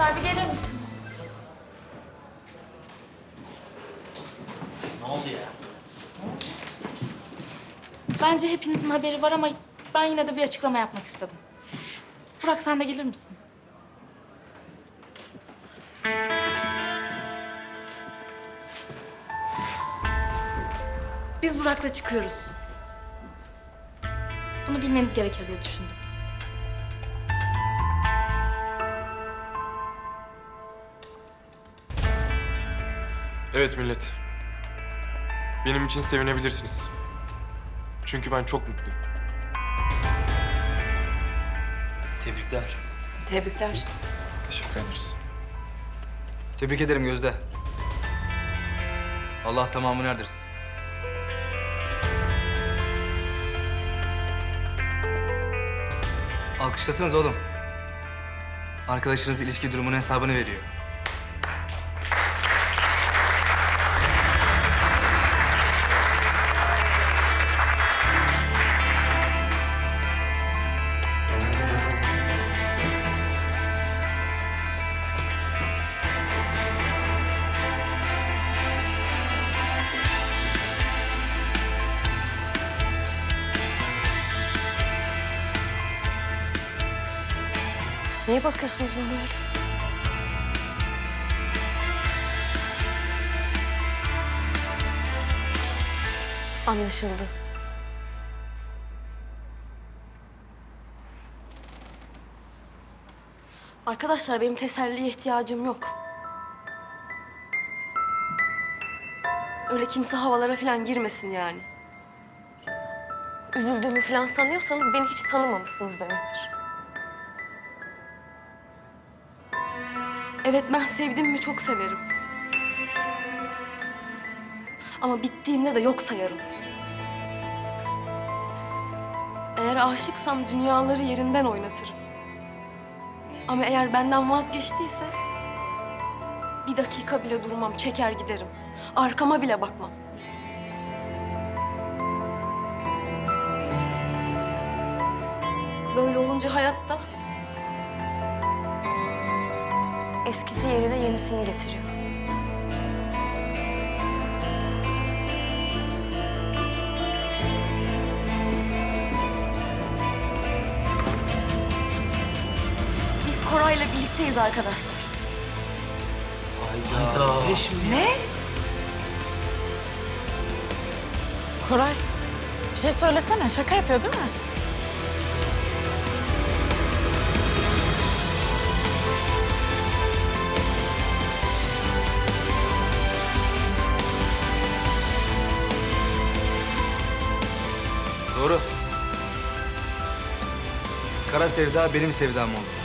Arkadaşlar bir gelir misiniz? Ne oldu ya? Bence hepinizin haberi var ama ben yine de bir açıklama yapmak istedim. Burak sen de gelir misin? Biz Burak'la çıkıyoruz. Bunu bilmeniz gerekir diye düşündüm. Evet millet. Benim için sevinebilirsiniz. Çünkü ben çok mutluyum. Tebrikler. Tebrikler. Teşekkür ederiz. Tebrik ederim Gözde. Allah tamamını erdirsin. Alkışlasanız oğlum. Arkadaşınız ilişki durumunun hesabını veriyor. Niye bakıyorsunuz bana öyle? Anlaşıldı. Arkadaşlar benim teselliye ihtiyacım yok. Öyle kimse havalara falan girmesin yani. Üzüldüğümü falan sanıyorsanız beni hiç tanımamışsınız demektir. Evet ben sevdiğimi çok severim. Ama bittiğinde de yok sayarım. Eğer aşıksam dünyaları yerinden oynatırım. Ama eğer benden vazgeçtiyse bir dakika bile durmam, çeker giderim. Arkama bile bakmam. Böyle olunca hayatta eskisi yerine yenisini getiriyor. Biz Koray'la birlikteyiz arkadaşlar. Hayda. Ne şimdi? Ne? Koray, bir şey söylesene. Şaka yapıyor değil mi? Kara sevda benim sevdam oldu.